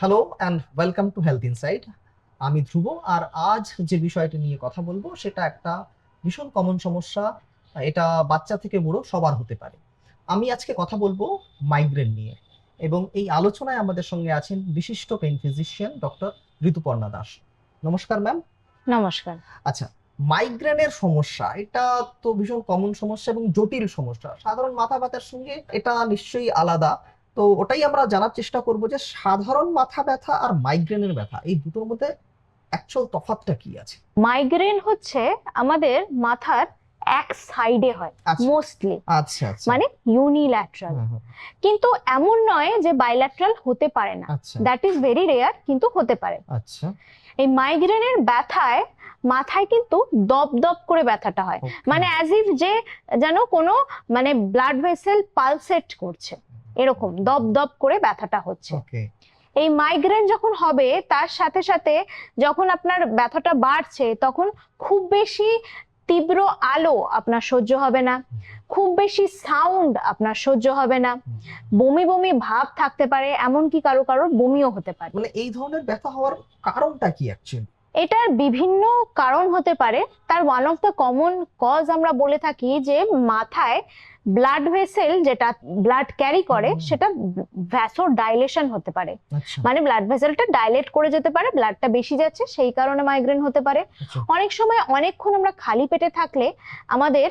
Hello and welcome to health inside আমি ধ্রুব আর আজ যে বিষয়টি নিয়ে কথা বলব সেটা একটা ভীষণ কমন সমস্যা। এটা বাচ্চা থেকে বুড়ো সবার হতে পারে। আমি আজকে কথা বলব মাইগ্রেন নিয়ে এবং এই আলোচনায় আমাদের সঙ্গে আছেন বিশিষ্ট pain physician doctor Rituparna Das. নমস্কার ম্যাম নমস্কার। আচ্ছা মাইগ্রেনের সমস্যা এটা তো ভীষণ কমন সমস্যা এবং জটিল সমস্যা। সাধারণ মাথা ব্যথার সঙ্গে এটা নিশ্চয়ই আলাদা। তো ওটাই আমরা জানার চেষ্টা করব যে সাধারণ মাথা ব্যথা আর মাইগ্রেনের ব্যথা এই দুটোর মধ্যে অ্যাকচুয়াল তফাৎটা কি আছে? মাইগ্রেন হচ্ছে আমাদের মাথার এক সাইডে হয় আচ্ছা। মোস্টলি আচ্ছা আচ্ছা। মানে ইউনিল্যাটারাল কিন্তু এমন নয় যে বাইল্যাটারাল হতে পারে না। আচ্ছা। দ্যাট ইজ ভেরি রেয়ার কিন্তু হতে পারে। আচ্ছা। এই মাইগ্রেনের ব্যথায় মাথায় কিন্তু দপ দপ করে ব্যথাটা হয়। মানে অ্যাজ ইফ যে যেন কোনো মানে ব্লাড ভেসেল পালসেট করছে। এরকম দপ দপ করে ব্যথাটা হচ্ছে। এই মাইগ্রেন যখন হবে তার সাথে সাথে যখন আপনার ব্যথাটা বাড়ছে তখন খুব বেশি তীব্র আলো আপনার সহ্য হবে না। খুব বেশি সাউন্ড আপনার সহ্য হবে না। বমি বমি ভাব থাকতে পারে এমনকি কারও কারও বমিও হতে পারে। মানে এই ধরনের ব্যথা হওয়ার কারণটা কি অ্যাকচুয়ালি এটার বিভিন্ন কারণ হতে পারে। তার one of the common cause আমরা বলে থাকি যে মাথায় ব্লাড ভেসেল যেটা ব্লাড ক্যারি করে সেটা ভ্যাসো ডাইলেশন হতে পারে। আচ্ছা। মানে ব্লাড ভেসেলটা ডাইলেট করে যেতে পারে ব্লাডটা বেশি যাচ্ছে সেই কারণে মাইগ্রেন হতে পারে। আচ্ছা। অনেক সময় অনেকক্ষণ আমরা খালি পেটে থাকলে আমাদের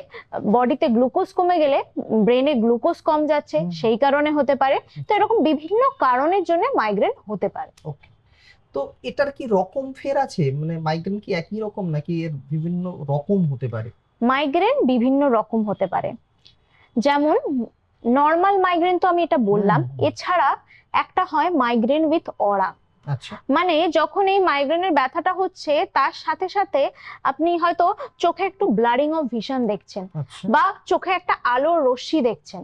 বডিতে গ্লুকোজ কমে গেলে ব্রেনে গ্লুকোজ কম যাচ্ছে সেই কারণে হতে পারে। তো এরকম বিভিন্ন কারণের জন্য মাইগ্রেন হতে পারে। ওকে তো এটার কি রকম ফের আছে? মানে মাইগ্রেন কি একই রকম নাকি এর বিভিন্ন রকম হতে পারে? মাইগ্রেন বিভিন্ন রকম হতে পারে। যেমন নর্মাল মাইগ্রেন তো আমি এটা বললাম। এছাড়া একটা হয় মাইগ্রেন উইথ অরা আচ্ছা। মানে যখন এই মাইগ্রেনের ব্যথাটা হচ্ছে তার সাথে সাথে আপনি হয়তো চোখে একটু ব্লারিং অফ ভিশন দেখছেন আচ্ছা। বা চোখে একটা আলোর রশ্মি দেখছেন।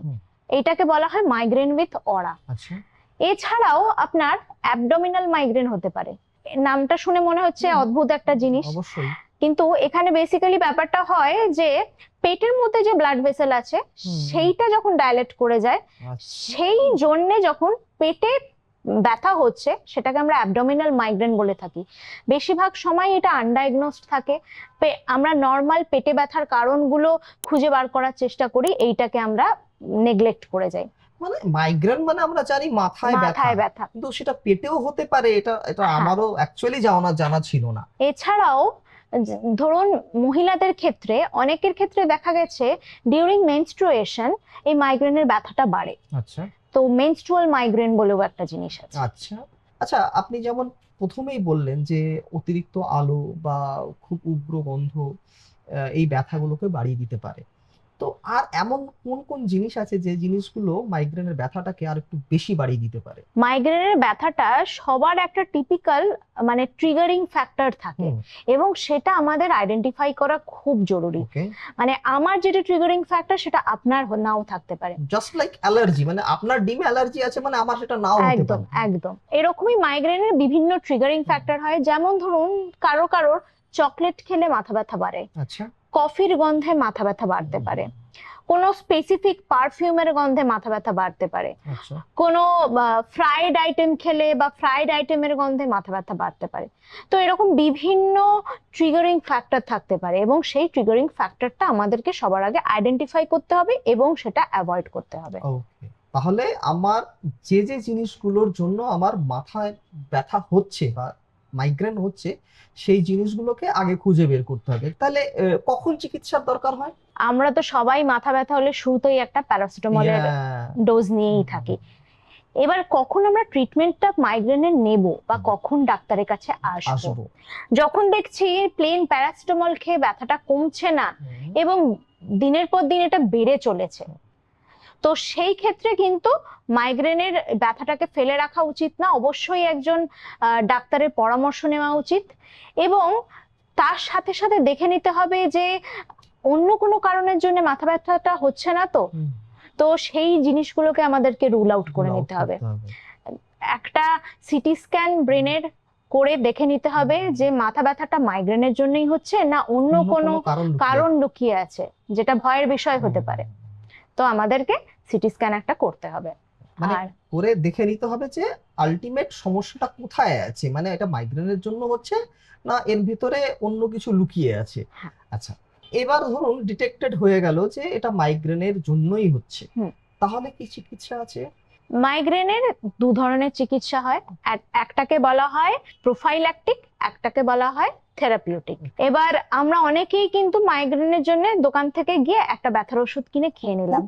এইটাকে বলা হয় মাইগ্রেন উইথ অরা আচ্ছা। এছাড়াও আপনার অ্যাবডোমিনাল মাইগ্রেন হতে পারে। নামটা শুনে মনে হচ্ছে অদ্ভুত একটা জিনিস। অবশ্যই। কিন্তু এখানে বেসিক্যালি ব্যাপারটা হয় যে পেটের মধ্যে যে ব্লাড ভেসেল আছে সেইটা যখন ডাইলেট করে যায় আচ্ছা। সেই জন্য যখন পেটে ব্যথা হচ্ছে সেটাকে আমরা অ্যাবডোমিনাল মাইগ্রেন বলে থাকি। বেশিরভাগ সময় এটা আনডায়াগনোসড থাকে। আমরা নর্মাল পেটে ব্যথার কারণগুলো খুঁজে বার করার চেষ্টা করি এইটাকে আমরা নেগলেক্ট করে যাই। মানে মাইগ্রেন মানে আমরা জানি মাথায় ব্যথা। ব্যথা। কিন্তু সেটা পেটেও হতে পারে এটা এটা হ্যাঁ। আমারও অ্যাকচুয়ালি জানা জানা ছিল না। এছাড়াও ধরুন মহিলাদের ক্ষেত্রে অনেকের ক্ষেত্রে দেখা গেছে ডিউরিং মেনস্ট্রুয়েশন এই মাইগ্রেনের ব্যথাটা বাড়ে। আচ্ছা। তো মেনস্ট্রুয়াল মাইগ্রেন বলেও একটা জিনিস আছে। আচ্ছা। আচ্ছা আপনি যেমন প্রথমেই বললেন যে অতিরিক্ত আলো বা খুব উগ্র গন্ধ এই ব্যথাগুলোকে বাড়িয়ে দিতে পারে। তো আর এমন কোন কোন জিনিস আছে যে জিনিসগুলো মাইগ্রেনের ব্যথাটাকে আর একটু বেশি বাড়িয়ে দিতে পারে? মাইগ্রেনের ব্যথাটা সবার একটা টিপিক্যাল মানে ট্রিগারিং ফ্যাক্টর থাকে এবং সেটা আমাদের আইডেন্টিফাই করা খুব জরুরি। মানে আমার যেটা ট্রিগারিং ফ্যাক্টর সেটা আপনার নাও থাকতে পারে। জাস্ট লাইক অ্যালার্জি মানে আপনার ডিমে অ্যালার্জি আছে মানে আমার সেটা নাও হতে একদম পারে। একদম। এরকমই মাইগ্রেনের বিভিন্ন ট্রিগারিং ফ্যাক্টর হয়। যেমন ধরুন কারও কারোর চকলেট খেলে মাথা ব্যথা বাড়ে। আচ্ছা। কফির গন্ধে মাথা ব্যথা বাড়তে পারে। কোনো স্পেসিফিক পারফিউমের গন্ধে মাথা ব্যথা বাড়তে পারে। আচ্ছা। কোনো ফ্রাইড আইটেম খেলে বা ফ্রাইড আইটেমের গন্ধে মাথা ব্যথা বাড়তে পারে। তো এরকম বিভিন্ন ট্রিগারিং ফ্যাক্টর থাকতে পারে এবং সেই ট্রিগারিং ফ্যাক্টরটা আমাদেরকে সবার আগে আইডেন্টিফাই করতে হবে এবং সেটা অ্যাভয়েড করতে হবে। তাহলে আমার যে যে জিনিসগুলোর জন্য আমার মাথায় ব্যথা হচ্ছে বা মাইগ্রেন হচ্ছে সেই জিনিসগুলোকে আগে খুঁজে বের করতে হবে। তাহলে কখন চিকিৎসার দরকার হয়? আমরা তো সবাই মাথা ব্যথা হলে শুরুতেই একটা প্যারাসিটামলের. ডোজ নিয়েই থাকি। এবার কখন আমরা ট্রিটমেন্টটা মাইগ্রেনের নেব বা কখন ডাক্তারের কাছে আসব? যখন দেখছি প্লেন প্যারাসিটামল খেয়ে ব্যথাটা কমছে না এবং দিনের পর দিন এটা বেড়ে চলেছে তো সেই ক্ষেত্রে কিন্তু মাইগ্রেনের ব্যথাটাকে ফেলে রাখা উচিত না। অবশ্যই একজন ডাক্তারের পরামর্শ নেওয়া উচিত। এবং তার সাথে সাথে দেখে নিতে হবে যে অন্য কোনো কারণের জন্য মাথা ব্যথাটা হচ্ছে না তো? তো সেই জিনিসগুলোকে আমাদেরকে রুল আউট করে নিতে হবে। একটা সিটি স্ক্যান ব্রেনের করে দেখে নিতে হবে যে মাথা ব্যথাটা মাইগ্রেনের জন্যই হচ্ছে না অন্য কোনো কারণ লুকিয়ে আছে। যেটা ভয়ের বিষয় হতে পারে। তো আমাদেরকে সিটি স্ক্যান একটা করতে হবে। মানে আর করে দেখে নিতে হবে যে আলটিমেট সমস্যাটা কোথায় আছে। মানে এটা মাইগ্রেনের জন্য হচ্ছে না এর ভিতরে অন্য কিছু লুকিয়ে আছে। হ্যাঁ। আচ্ছা এবার ধরুন ডিটেক্টেড হয়ে গেল যে এটা মাইগ্রেনের জন্যই হচ্ছে। তাহলে কি চিকিৎসা আছে? মাইগ্রেনের দু ধরনের চিকিৎসা হয়। একটাকে বলা হয় প্রোফাইল্যাকটিক একটাকে বলা হয় থেরাপিউটিক এবার আমরা অনেকেই কিন্তু মাইগ্রেনের জন্য দোকান থেকে গিয়ে একটা ব্যথার ওষুধ কিনে খেয়ে নিলাম।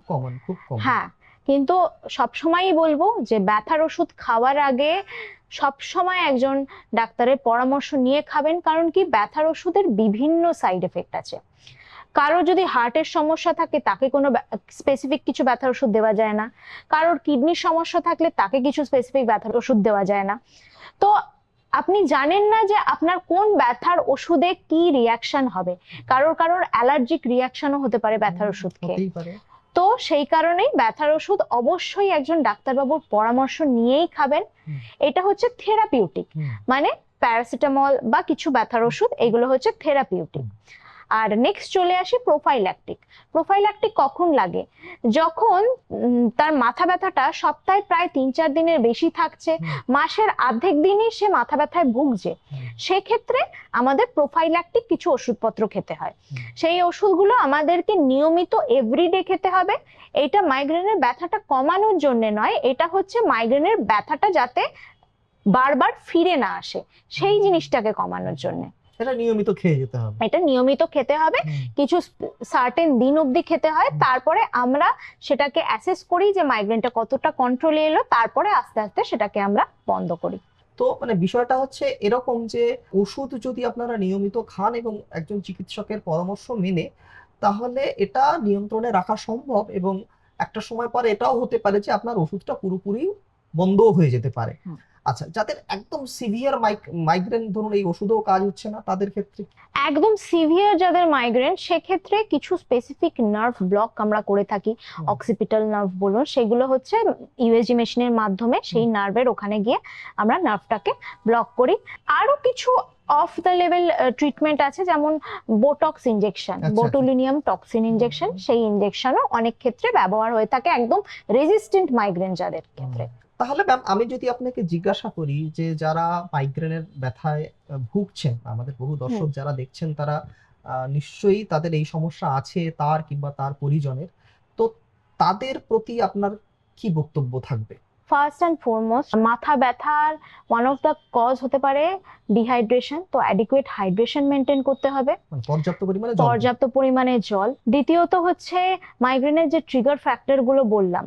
হ্যাঁ কিন্তু সবসময়ই বলব যে ব্যথার ওষুধ খাওয়ার আগে সবসময় একজন ডাক্তারের পরামর্শ নিয়ে খাবেন কারণ কি? ব্যথার ওষুধের বিভিন্ন সাইড এফেক্ট আছে। কারও যদি হার্টের সমস্যা থাকে তাকে কোনো স্পেসিফিক কিছু ব্যথার ওষুধ দেওয়া যায় না। কারোর কিডনির সমস্যা থাকলে তাকে কিছু স্পেসিফিক ব্যথার ওষুধ দেওয়া যায় না। তো আপনি জানেন না যে আপনার কোন ব্যথার ওষুধে কি রিয়াকশন হবে? কারোর কারোর অ্যালার্জিক রিয়াকশনও হতে পারে ব্যথার ওষুধ খেয়ে তো সেই কারণেই ব্যথার ওষুধ অবশ্যই একজন ডাক্তারবাবুর পরামর্শ নিয়েই খাবেন। এটা হচ্ছে থেরাপিউটিক মানে প্যারাসিটামল বা কিছু ব্যথার ওষুধ এগুলো হচ্ছে থেরাপিউটিক আর নেক্সট চলে আসি প্রোফাইল্যাকটিক প্রোফাইল্যাকটিক কখন লাগে? যখন তার মাথা ব্যথাটা সপ্তাহে প্রায় তিন চার দিনের বেশি থাকছে মাসের অর্ধেক দিনই সে মাথা ব্যথায় ভুগছে। সেক্ষেত্রে আমাদের প্রোফাইল্যাকটিক কিছু ওষুধপত্র খেতে হয়। সেই ওষুধগুলো আমাদেরকে নিয়মিত এভরিডে খেতে হবে। এটা মাইগ্রেনের ব্যথাটা কমানোর জন্য নয় এটা হচ্ছে মাইগ্রেনের ব্যথাটা যাতে বারবার ফিরে না আসে। সেই জিনিসটাকে কমানোর জন্য। এটা নিয়মিত খেয়ে যেতে হবে। এটা নিয়মিত খেতে হবে। কিছু সার্টেন দিন অবধি খেতে হয়। তারপরে আমরা সেটাকে অ্যাসেস করি যে মাইগ্রেনটা কতটা কন্ট্রোলে এলো। তারপরে আস্তে আস্তে সেটাকে আমরা বন্ধ করি। তো মানে বিষয়টা হচ্ছে এরকম যে ওষুধ যদি আপনারা নিয়মিত খান এবং একজন চিকিৎসকের পরামর্শ মেনে তাহলে এটা নিয়ন্ত্রণে রাখা সম্ভব এবং একটা সময় পর এটাও হতে পারে যে আপনার ওষুধটা পুরোপুরি বন্ধও হয়ে যেতে পারে। আচ্ছা যাদের একদম সিভিয়ার মাইগ্রেন ধরুন এই ওষুধেও কাজ হচ্ছে না তাদের ক্ষেত্রে একদম সিভিয়ার যাদের মাইগ্রেন সেক্ষেত্রে কিছু স্পেসিফিক নার্ভ ব্লক আমরা করে থাকি অক্সিপিটাল নার্ভ বলুন সেগুলো হচ্ছে ইউএসজি মেশিনের মাধ্যমে সেই নার্ভের ওখানে গিয়ে আমরা নার্ভটাকে ব্লক করি। আরও কিছু অফ দ্য লেভেল ট্রিটমেন্ট আছে যেমন botox injection. Botulinum toxin injection সেই ইনজেকশনও অনেক ক্ষেত্রে ব্যবহার হয়ে থাকে একদম রেজিস্ট্যান্ট মাইগ্রেন যাদের ক্ষেত্রে। তাহলে ম্যাম আমি যদি আপনাকে জিজ্ঞাসা করি যে যারা মাইগ্রেনের ব্যথায় ভুগছেন আমাদের বহু দর্শক যারা দেখছেন তারা নিশ্চয়ই তাদের এই সমস্যা আছে তার কিংবা তার পরিজনের। তো তাদের প্রতি আপনার কি বক্তব্য থাকবে? ফার্স্ট অ্যান্ড ফরমোস্ট মাথা ব্যথার ওয়ান অফ দ্য কজ হতে পারে ডিহাইড্রেশন তো অ্যাডিকুয়েট হাইড্রেশন মেনটেন করতে হবে। মানে পর্যাপ্ত পরিমাণে পর্যাপ্ত পরিমাণে জল। দ্বিতীয়ত হচ্ছে মাইগ্রেনের যে ট্রিগার ফ্যাক্টরগুলো বললাম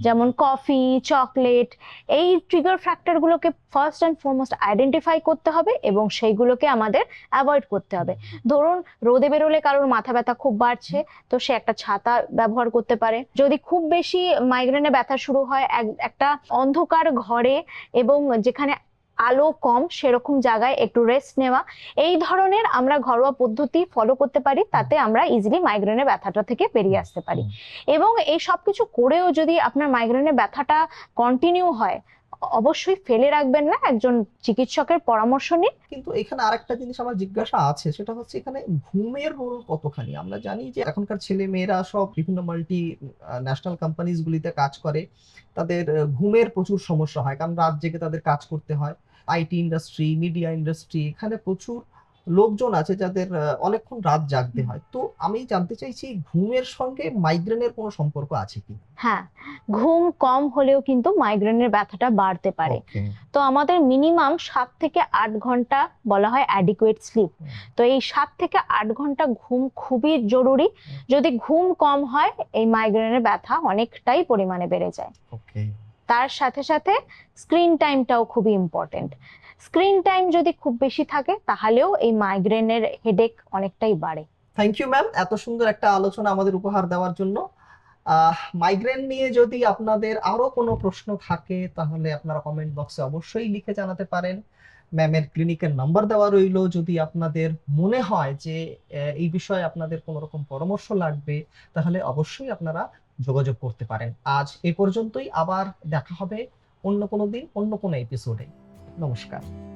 যেমন কফি, চকলেট, এই ট্রিগার ফ্যাক্টর গুলোকে ফার্স্ট অ্যান্ড ফরমোস্ট আইডেন্টিফাই করতে হবে এবং সেইগুলোকে আমাদের অ্যাভয়েড করতে হবে। ধরুন, রোদে বেরোলে কারোর মাথা ব্যথা খুব বাড়ছে, তো সে একটা ছাতা ব্যবহার করতে পারে। যদি খুব বেশি মাইগ্রেনে ব্যথা শুরু হয়, এক- একটা অন্ধকার ঘরে এবং যেখানে আলো কম সেরকম জায়গায় একটু রেস্ট নেওয়া। এই ধরনের আমরা ঘরোয়া পদ্ধতি ফলো করতে পারি তাতে আমরা ইজিলি মাইগ্রেনের ব্যথাটা থেকে বেরিয়ে আসতে পারি। এবং এই সব কিছু করেও যদি আপনার মাইগ্রেনের ব্যথাটা কন্টিনিউ হয় অবশ্যই ফেলে রাখবেন না একজন চিকিৎসকের পরামর্শ নিন। কিন্তু এখানে আরেকটা জিনিস আমার জিজ্ঞাসা আছে সেটা হচ্ছে এখানে ঘুমের রোল কতখানি? আমরা জানি যে এখনকার ছেলে মেয়েরা সব বিভিন্ন মাল্টি ন্যাশনাল কোম্পানিজ গুলিতে কাজ করে তাদের ঘুমের প্রচুর সমস্যা হয় কারণ রাত জেগে তাদের কাজ করতে হয়। আইটি ইন্ডাস্ট্রি মিডিয়া ইন্ডাস্ট্রি এখানে প্রচুর লোকজন আছে যাদের অনেকক্ষণ রাত জাগতে হয়। তো আমি জানতে চাইছি ঘুমের সঙ্গে মাইগ্রেনের কোনো সম্পর্ক আছে কি হ্যাঁ ঘুম কম হলেও কিন্তু মাইগ্রেনের ব্যথাটা বাড়তে পারে। তো আমাদের মিনিমাম সাত থেকে আট ঘণ্টা বলা হয় অ্যাডিকুয়েট স্লিপ তো এই সাত থেকে আট ঘণ্টা ঘুম খুবই জরুরি। যদি ঘুম কম হয় এই মাইগ্রেনের ব্যথা অনেকটাই পরিমাণে বেড়ে যায়। Okay. তার সাথে সাথে স্ক্রিন টাইমটাও খুবই ইম্পর্টেন্ট স্ক্রিন টাইম যদি খুব বেশি থাকে, তাহলেও এই মাইগ্রেনের হেডেক অনেকটাই বাড়ে। থ্যাংক ইউ ম্যাম এত সুন্দর একটা আলোচনা আমাদের উপহার দেওয়ার জন্য। মাইগ্রেন নিয়ে যদি আপনাদের আরও কোনো প্রশ্ন থাকে, তাহলে আপনারা কমেন্ট বক্সে অবশ্যই লিখে জানাতে পারেন। ম্যামের ক্লিনিকের নাম্বার দেওয়া রইল। যদি আপনাদের মনে হয় যে এই বিষয়ে আপনাদের কোনো রকম পরামর্শ লাগবে, তাহলে অবশ্যই আপনারা যোগাযোগ করতে পারেন। আজ এ পর্যন্তই, আবার দেখা হবে অন্য কোনো দিন, অন্য কোনো এপিসোডে নমস্কার।